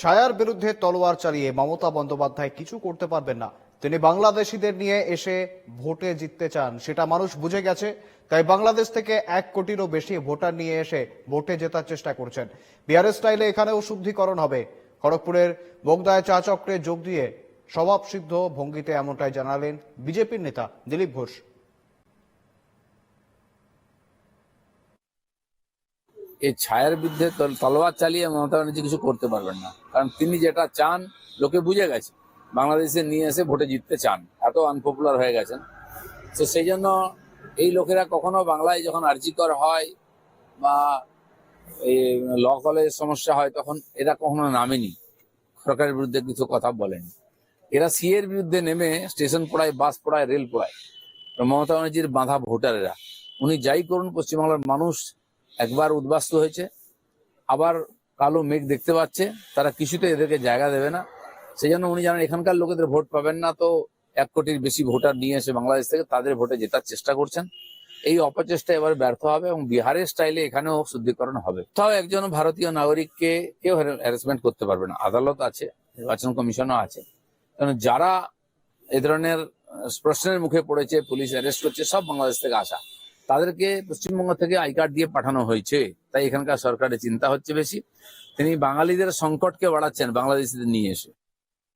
ছায়ার বিরুদ্ধে তলোয়ার চালিয়ে মমতা বন্দ্যোপাধ্যায় কিছু করতে পারবেন না। তিনি বাংলাদেশিদের নিয়ে এসে ভোটে জিততে চান, সেটা মানুষ বুঝে গেছে। তাই বাংলাদেশ থেকে এক কোটিরও বেশি ভোটার নিয়ে এসে ভোটে জেতার চেষ্টা করছেন। বিহারের স্টাইলে এখানেও শুদ্ধিকরণ হবে। খড়গপুরের বোগদায় চা চক্রে যোগ দিয়ে স্বভাবসিদ্ধ ভঙ্গিতে এমনটাই জানালেন বিজেপির নেতা দিলীপ ঘোষ। এই ছায়ার বিরুদ্ধে তল- তলোয়ার চালিয়ে মমতা ব্যানার্জি কিছু করতে পারবেন না। কারণ তিনি যেটা চান, লোকে বুঝে গেছে। বাংলাদেশে নিয়ে এসে ভোটে জিততে চান, এত আনপপুলার হয়ে গেছেন। তো সেই জন্য এই লোকেরা কখনো বাংলায় যখন আর্জিকর হয় বা এই ল কলেজের সমস্যা হয়, তখন এরা কখনো নামেনি। সরকারের বিরুদ্ধে কিছু কথা বলেনি। এরা সিএর বিরুদ্ধে নেমে স্টেশন পড়ায়, বাস পড়ায়, রেল পড়ায়। মমতা ব্যানার্জির বাঁধা ভোটারেরা। উনি যাই করুন, পশ্চিমবাংলার মানুষ একবার উদ্বাস্ত হয়েছে, আবার কালো মেঘ দেখতে পাচ্ছে, তারা কিছুতে এদেরকে জায়গা দেবে না। সেই জন্য উনি জানেন, এখানকার লোকেদের ভোট পাবেন না তো এক কোটির বেশি ভোটার নিয়ে এসে বাংলাদেশ থেকে তাদের ভোটে জেতার চেষ্টা করছেন। এই অপচেষ্টা এবার ব্যর্থ হবে এবং বিহারের স্টাইলে এখানেও শুদ্ধিকরণ হবে। তাও একজন ভারতীয় নাগরিককে কেউ হ্যারাসমেন্ট করতে পারবে না। আদালত আছে, নির্বাচন কমিশনও আছে। কারণ যারা এ ধরনের প্রশ্নের মুখে পড়েছে, পুলিশ অ্যারেস্ট করছে, সব বাংলাদেশ থেকে আসা। তাদেরকে পশ্চিমবঙ্গ থেকে আই কার্ড দিয়ে পাঠানো হয়েছে। তাই এখানকার সরকারের চিন্তা হচ্ছে বেশি। তিনি বাঙালিদের সংকটকে বাড়াচ্ছেন বাংলাদেশিদের নিয়ে এসে।